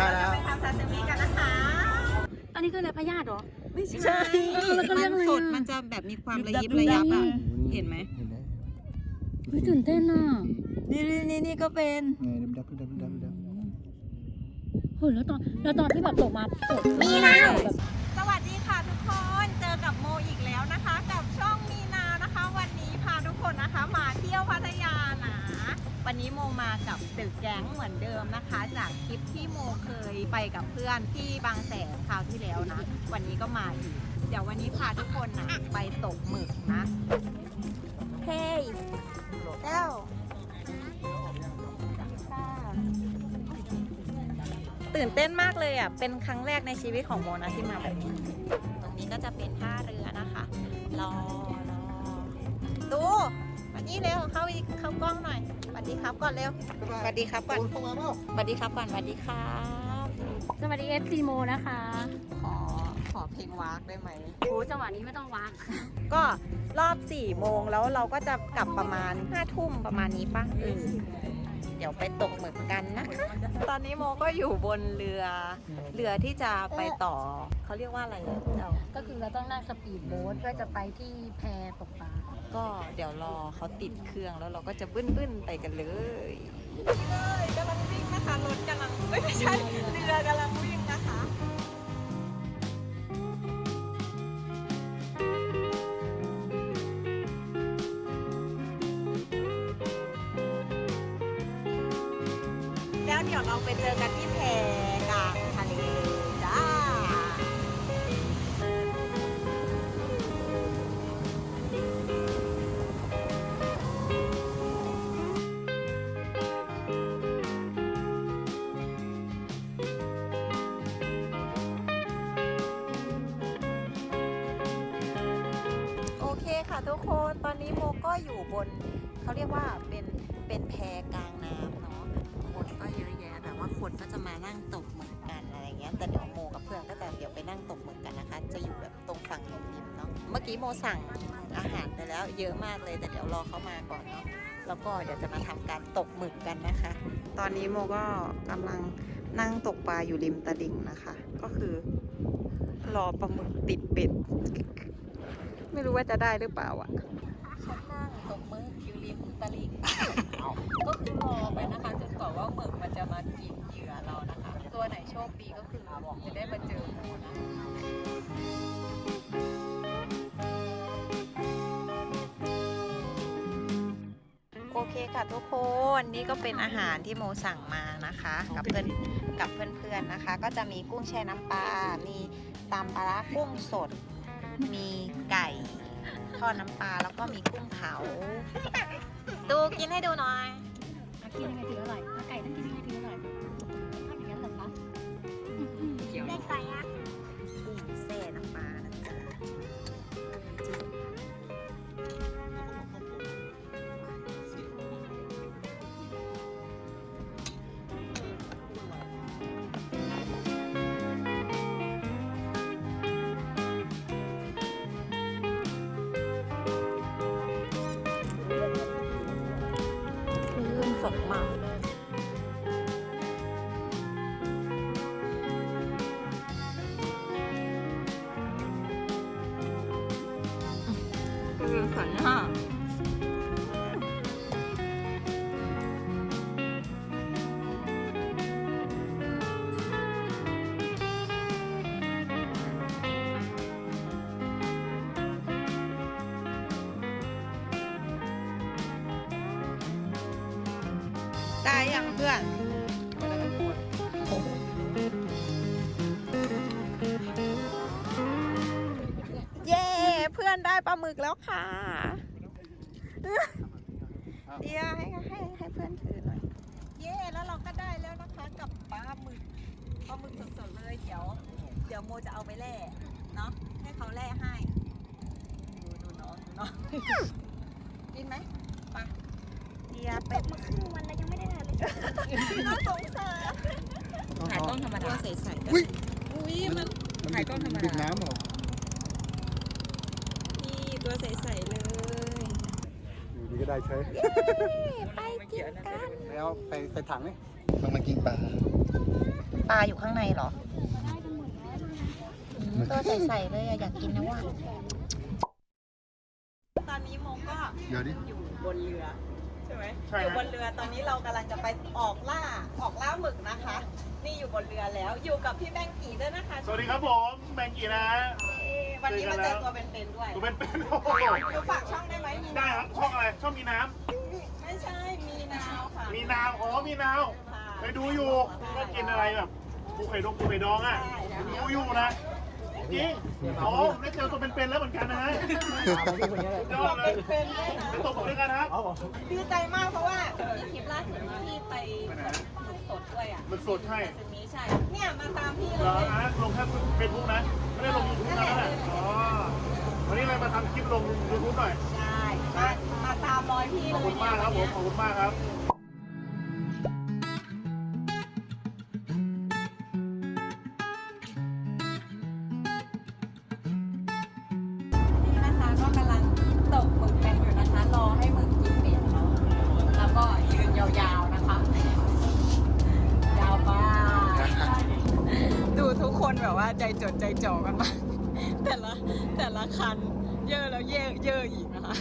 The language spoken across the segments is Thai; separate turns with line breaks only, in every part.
ได้แล้ว
ไปทำซาซิมิกันนะคะ
อันนี้คืออะไรพยาธิเหรอ
ไม่ใช่
เออแล้วก็เรียกอะไร
มัน
อะ
สดมันจะแบบมีความระยิบระยับอะ เห็นไหม
เห็นไหม
เฮ้ยตื่นเต้นอะ
นี่นี่นี่ก็เป็น
ไงดำดับดำดับดำ
เฮ้ยแล้วตอนแล้วตอนที่แบบตกมาตก
มี
นะ
นะ
แบบ
สวัสดีค่ะทุกคน เจอกับโมอีกแล้วนะคะ กับช่องมีนานะคะ วันนี้พาทุกคนนะคะ มาเที่ยวพัทยานะ วันนี้โมมากับตึกแก๊งเหมือนเดิมนะคะ จากคลิปที่โมเคยไปกับเพื่อนที่บางแสนคราวที่แล้วนะ วันนี้ก็มาอีก เดี๋ยววันนี้พาทุกคนนะไปตกหมึกนะ เฮ้ยเจ้าตื่นเต้นมากเลยอะ เป็นครั้งแรกในชีวิตของโมนะที่มาแบบนี้ ตรงนี้ก็จะเป็นท่าเรือนะคะรอรอดูมา นี่เร็วเข้าอีกเข้ากล้องหน่อยสวัสดีครับก่อนเร็วสวัสดีครับก่อน
เข้ามาเปล่า
สวัสดีครับก่อนสวัสดีครับ
สวัสดีเอฟซีโมนะคะ
ขอขอเพลงวากได้ไหม
โอ้จังหวะนี้ไม่ต้องวัก
ก็รอบ4ี่โมงแล้วเราก็จะกลับประมาณ5้าทุ่มประมาณนี้ปะเออเดี๋ยวไปตกหมึกกันนะคะ ตอนนี้โมก็อยู่บนเรือ เรือที่จะไปต่อ เขาเรียกว่าอะไรอะเจ้า
ก็คือเราต้องนั่งสปีดโบ๊ทเพื่อจะไปที่แพตกปลา
ก็เดี๋ยวรอเขาติดเครื่องแล้วเราก็จะบึ้นบึ้นๆไปกันเลยเลยกำลังวิ่งนะคะรถกำลังไม่ใช่เรือกำลังวิ่งนะคะแล้วเดี๋ยวเราไปเจอกันที่ นั่งตกหมึกกันอะไรเงี้ยแต่เดี๋ยวโมกับเพื่อนก็จะเดี๋ยวไปนั่งตกหมึกกันนะคะ จะอยู่แบบตรงฝั่งริมๆเนาะเมื่อกี้โมสั่งอาหารไปแล้ว เยอะมากเลยแต่เดี๋ยวรอเขามาก่อนเนาะแล้วก็เดี๋ยวจะมาทำการตกหมึกกันนะคะ ตอนนี้โมก็กำลังนั่งตกปลาอยู่ริมตลิ่งนะคะ ก็คือรอปลาหมึกติดเบ็ดไม่รู้ว่าจะได้หรือเปล่าอะฉันนั่งตกหมึกอยู่ริมตลิ่ง คค่ะทุกคนนี่ก็เป็นอาหารที่โมสั่งมานะคะ กับเพื่อนกับเพื่อนๆนะคะ ก็จะมีกุ้งแช่น้ำปลา มีตำปลาร้ากุ้งสด มีไก่ทอดน้ำปลาแล้วก็มีกุ้งเผาดูกินให้ดูหน่อย
อากินยังไงถึงอร่อยอาไก่ต้องกินยังไงถึงอร่อยทำอย่างนั้นเหรอคะ
ได้ไก่อะกุ้งแช่น้ำปลานะจ๊ะ ได้ยังเพื่อน เย้เพื่อนได้ปลาหมึกแล้วค่ะเดียวให้ให้ให้เพื่อนถือหน่อย เย้แล้วเราก็ได้แล้วนะคะกับปลาหมึกปลาหมึกสดๆเลยเดี๋ยว เดี๋ยวโมจะเอาไปแล่เนาะให้เขาแล่ให้ดูดูน้องดูน้องกินไหมไปเดียวไปมาครึ่งวันแล้วยัง สงสาร
ถ่ายกล้องธรรมดา
ใส่ๆกัน
อุ้ย
อุ้ยมัน
ถ่ายกล้องธรรมดา
บิดน้ำเหรอ
นี่ตัวใสๆเลย
อยู่ดีก็ได้ใช้
ไปกินกัน
แล้วไปใส่ถังนี่มันมากินปลา
ปลาอยู่ข้างในเหรออืมตัวใสๆเลยอะอยากกินนะว่าตอนนี้โมก็
เดี๋ยวดิ
อยู่บนเรือใช่ ไหม
ใช่
อยู่
ฮะ
บนเรือตอนนี้เรากำลังจะไปออกล่าออกล่าหมึกนะคะ นี่อยู่บนเรือแล้วอยู่กับพี่แบงกี้ด้วยนะคะ
สวัสดีครับผมแบงกี้นะ
เอ้วันนี้มาเจอตัวเป็นๆด้วย
ตัวเป็นเป็นโอ้โห
ดูฝากช่องได้ไหมมี
ได้ครับช่องอะไรช่องมีน้
ไม่ใช่มีนาวค่ะำ
มีนาวอ๋อมีนาว
ค่ะ
ไปดูอยู่ก็กินอะไรแบบปูไข่ดองปูไข่ดองอะดูอยู่นะ จริงอ๋อได้เจอตัวเป็นๆแล้วเหมือนกันนะฮะยอดเลย
เป็นๆด้วยนะ
ไปตบมือด้วยกันครับ
ดีใจมากเพราะว่ามีคลิปล่าสุดที่ไปหมึกสดด้วยอะ
มันสดใช่
แต่นี้ใช่ เนี่ยมาตามพี่เล
เหรอยอะลงแค่เฟซบุ๊กนะ ไม่ได้ลงยูทูบนะนั่นแหละอ๋อวันนี้เลยมาทำคลิปลงยูทูบหน่อย
ใช่มามาตามรอยพี่
ข
เล
อบ
ย
คุณมากครับผมขอบคุณมากครับ
แบบว่าใจจดใจจ่อกันมากแต่ละแต่ละคันเยอะแล้วเยอะเยอะอีกนะคะ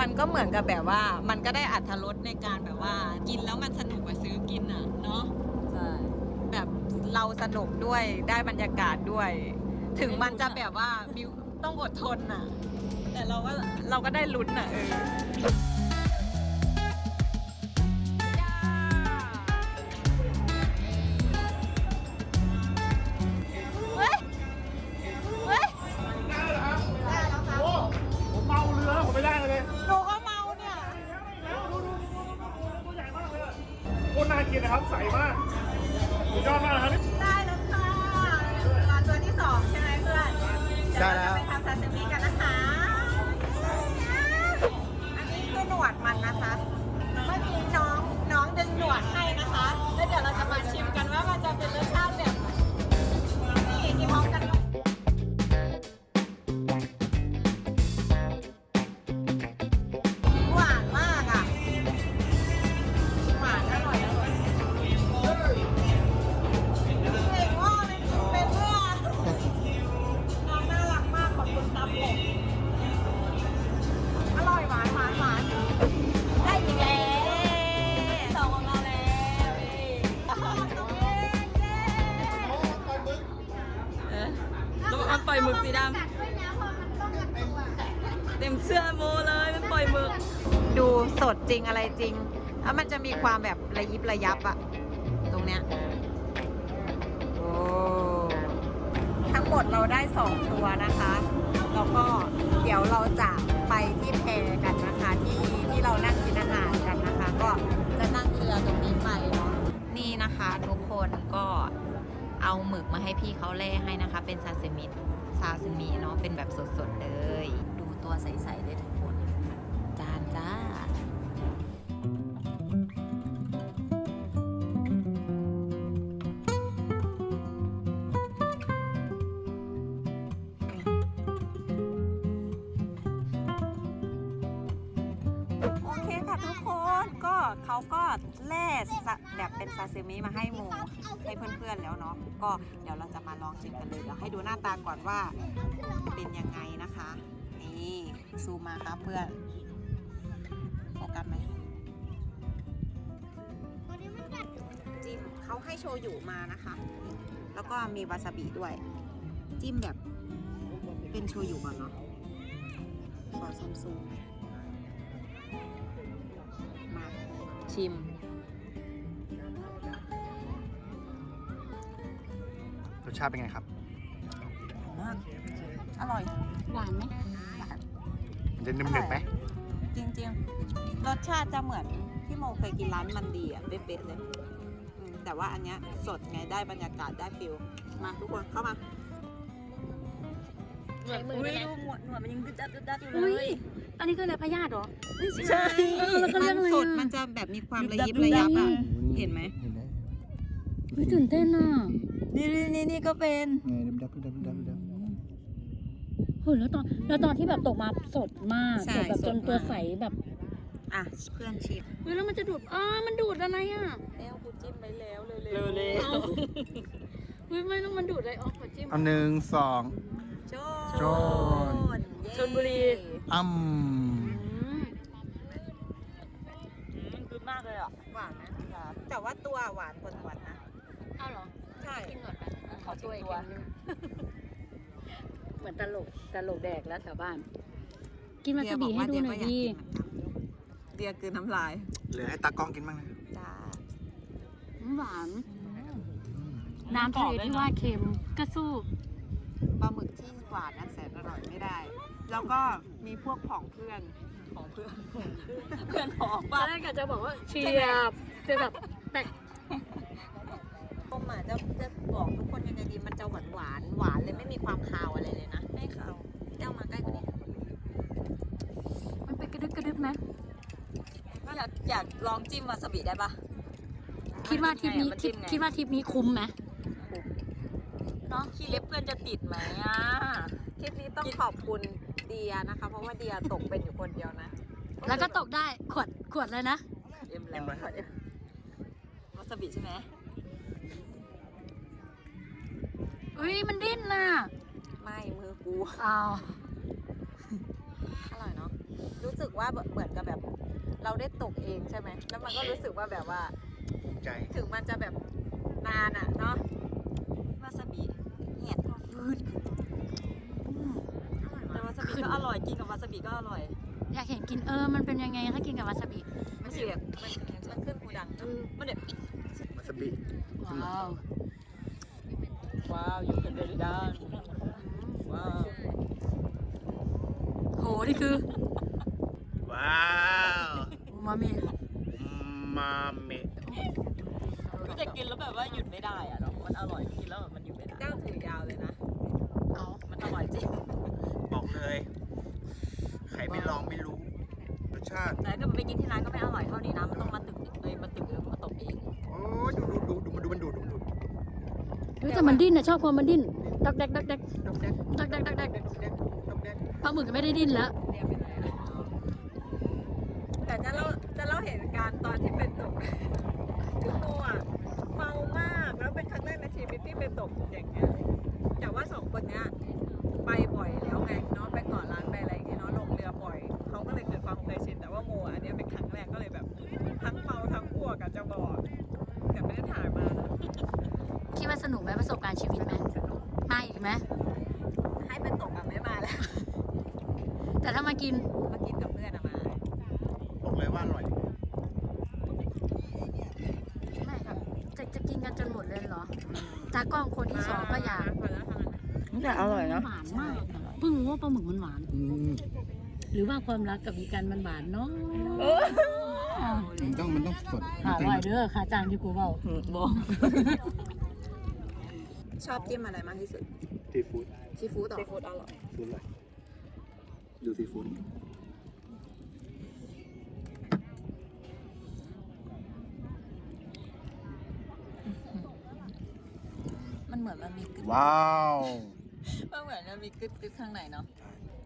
มันก็เหมือนกับแบบว่า มันก็ได้อัธรสในการแบบว่า กินแล้วมันสนุกกว่าซื้อกินอะเนาะ
ใช่
แบบเราสนุกด้วยได้บรรยากาศด้วย ถึงมันจะแบบว่ามิวต้องอดทนน่ะ แต่เราก็เราก็ได้ลุ้นน่ะเออ จริงอะไรจริง แล้วมันจะมีความแบบระยิบระยับอะตรงเนี้ยโอ้ทั้งหมดเราได้สองตัวนะคะ แล้วก็เดี๋ยวเราจะไปที่แพกันนะคะ ที่ที่เรานั่งกินอาหารกันนะคะ ก็จะนั่งเรือตรงนี้ไปเนาะนี่นะคะทุกคนก็เอาหมึกมาให้พี่เขาแล่ให้นะคะ เป็นซาซิมิซาซิมิเนาะเป็นแบบสดๆเลย ดูตัวใสๆเลยทุกคน จานจ้า เขาก็แล่สะแบบเป็นซาซิมิมาให้หมูให้เพื่อนๆแล้วเนาะก็เดี๋ยวเราจะมาลองชิมกันเลยเดี๋ยวให้ดูหน้าตาก่อนว่าเป็นยังไงนะคะนี่ซูมมาครับเพื่อนโฟกัสไหมจิ้มเขาให้โชยุมานะคะ แล้วก็มีวาซาบิด้วย จิ้มแบบเป็นโชยุก่อนเนาะขอซูมๆ ชิม
รสชาติเป็นไงครับ
มาก อร่อย
หวานไหม
มันจะนุ่มๆไหม
จริงๆ รสชาติจะเหมือนที่โมเคยกินร้านมันดีอะเป๊ะๆเลยอืมแต่ว่าอันเนี้ยสดไงได้บรรยากาศได้ฟิลมาทุกคนเข้ามา
ใช้มือ
อุ้
ได้
ย
ไหม
ดูหมวดหนวดมันยังดึ๊ดดัดดึ๊ดดัดอยู่เล
อุ้ย
ย
อันนี้คืออะไรพยาธิเหรอ
ใช่
เออแล้วเขาเรียกอะไร
มันสด
อะ
มันจะแบบมีความระยิบ
ยุบยั
ระ
บ
ยับอะ
โอ้โเห็
นไหม
เห็นไหม
อุ้ยตื่นเต้นอะ
นี่นี่นี่ก็เป็น
เออดำๆดำๆดำๆดำ
เฮ้ยแล้วตอนแล้วตอนที่แบบตกมาสดมาก
ใช่
สดแบบ
ส
จ
ด
น
มาก
ตัวใสแบบ
อะเพื่อนชิม
เฮ้ยแล้วมันจะดูดอ้ามันดูดอะไรอะ
แล้วกูจิ้มไปแล้วเร็ว
เร็วเลย
เอาเฮ้ยไม่ต้องมันดูดเลยออกขอจิ้ม
เอาหนึ่งสอง
โจ
โจน
เย้
ชลบุรี
อ้ำ
อืม
คือมากเลยอะ
หวานนะแต่ว่าตัวหวานกว่าหวานนะ
เอาเหรอ
ใช่
กินก่อนไหมขอตัวอีกกินนึงเหมือนตลกตลกแดกแล้วแถวบ้าน กินวาซาบิให้ดูหน่อยดิ
เดียคือน้ำลาย
เหลือให้ตากล้องกินบ้างนะ
จ้า
หวาน น้ำทะเลที่ว่าเค็มก็สู้
ปลาหมึกที่หวานนั้นแสนอร่อยไม่ได้ แล้วก็มีพวกผองเพื่อนของเพื่อน
เพื่อนหอม
ตอนแรกกะจะบอกว่าเชียบจะแบบแตก
ผมอะจะจะบอกทุกคนยังไงดีมันจะหวานหวานหวานเลยไม่มีความคาวอะไรเลยนะไม่คาวเจ้ามาใกล้กว่านี้
มันเป็นกระดึบกระดึบไหม
อยากอยากลองจิ้มวาซาบิได้ปะ
คิดว่าทริปนี้
มัน
คิ
จิ้
ด
มไง
คิดว่าทริปนี้คุ้มไหม
เนาะขี้เล็บเพื่อนจะติดไหมอะ
คลิปนี้ต้องขอบคุณเดียนะคะ เพราะว่าเดียตกเป็นอยู่คนเดียวนะ
แล้วก็ตกได้ขวดขวดเลยนะ
เอ็มแล้ววาซาบิใช่ไหม
เฮ้ยมันดิ้นน่ะ
ไม่มือกู
อ้าว
อร่อยเนาะรู้สึกว่าเหมือนกับแบบ เราได้ตกเองใช่ไหมแล้วมันก็รู้สึกว่าแบบว่า
ภูมิใจ
ถึงมันจะแบบนานอะเนาะ
วาซาบิ เห็ดฟืดแต่วาซาบิก็อร่อยกินกับวาซาบิก็อร่อย
อยากเห็นกินเออ มันเป็นยังไงถ้ากินกับวาซาบิ
มันสิแบบมันมันขึ้นหูดังเนอะ
มันเด็ด
วาซาบิ
ว้าว
ว้าวอยู่กันเลยด้านว้าว
โห นี่คือ
ว้าว
อูมามิ
มาเมะ
ก็จะกินแล้วแบบว่าหยุดไม่ได้อะเนาะมันอร่อยกินแล้วแบบมันหยุดไม่ได้
เจ้าถือยาวเลยนะ
เอา
มันอร่อยจริง
บอกเลย ใครไม่ลองไม่รู้ รสชาติ
แต่ก็ไปกินที่ร้านก็ไม่อร่อยเท่านี้นะมันต้องมาตึกเลยมาตึกเลยมาตกเอง
โอ้ยดูดูดูดูมันดูมันดูดูมันดู
เฮ้ยแต่มันดิ้นนะชอบความมันดิ้นดักแดกดักแดก
ดกแดก
ดักแดกดักแดก
ดกแดกดอกแดก
ปลาหมึกก็ไม่ได้ดิ้นแล้ว
เรียเป็นไรอะแต่จะเล่าจะเล่าเหตุการณ์ตอนที่เป็นตกคือโมอะเมามากแล้วเป็นครั้งแรกในชีวิตที่เป็นตกอย่างเงี้ยแต่ว่าสองคนเนี้ย กิน มากิน
กับ
เพื่อนอะมา
บอกเลยว่าอร่อย
ไม่ครับจะจะกินกันจนหมดเลยเหรอตากล้องคนที่สองก็อยาก
พอแล้วทางนั้น
นี่แต่อร่อยนะ
หวานมากอะเพิ่งรู้ว่าปลาหมึกมันหวาน
อืม
หรือว่าความรักกับอีกันมันหวานเนาะ
มันต้องมันต้องสด
หาไว้เด้อค่าจ้างที่กูเบา
บอก
ชอบจิ้มอะไรมากที่สุด
ซีฟู้ด
ซีฟู้ดเหรอ
ซีฟู้ดอร่อย
ฟู้ดอร่อย ดูซีฟู้ด
มันเหมือนมันมีกึ๊ด
ว้าว
มันเหมือนมันมีกึ๊ดกึ๊ดข้างในเนาะ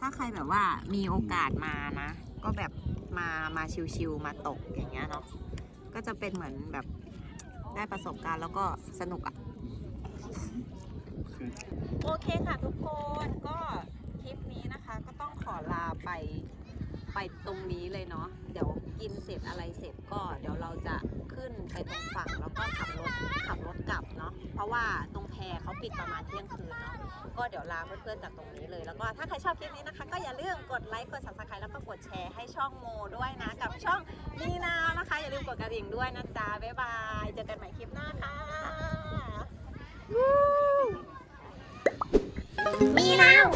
ถ้าใครแบบว่ามีโอกาสมานะ ก็แบบมามาชิวๆมาตกอย่างเงี้ยเนาะก็จะเป็นเหมือนแบบได้ประสบการณ์แล้วก็สนุกอะโอเคค่ะทุกคนก็ ขอลาไปไปตรงนี้เลยเนาะเดี๋ยวกินเสร็จอะไรเสร็จก็เดี๋ยวเราจะขึ้นไปตรงฝั่งแล้วก็ขับรถขับรถกลับเนาะเพราะว่าตรงแพเขาปิดประมาณเที่ยงคืนเนาะก็เดี๋ยวลาเพื่อนๆจากตรงนี้เลย แล้วก็ถ้าใครชอบคลิปนี้นะคะ ก็อย่าลืมกดไลค์กด subscribe แล้วก็กดแชร์ให้ช่องโมด้วยนะ กับช่องนีนาวนะคะ อย่าลืมกดกระดิ่งด้วยนะจ๊ะบ๊ายบายเจอกันใหม่คลิปหน้าค่ะมีนาว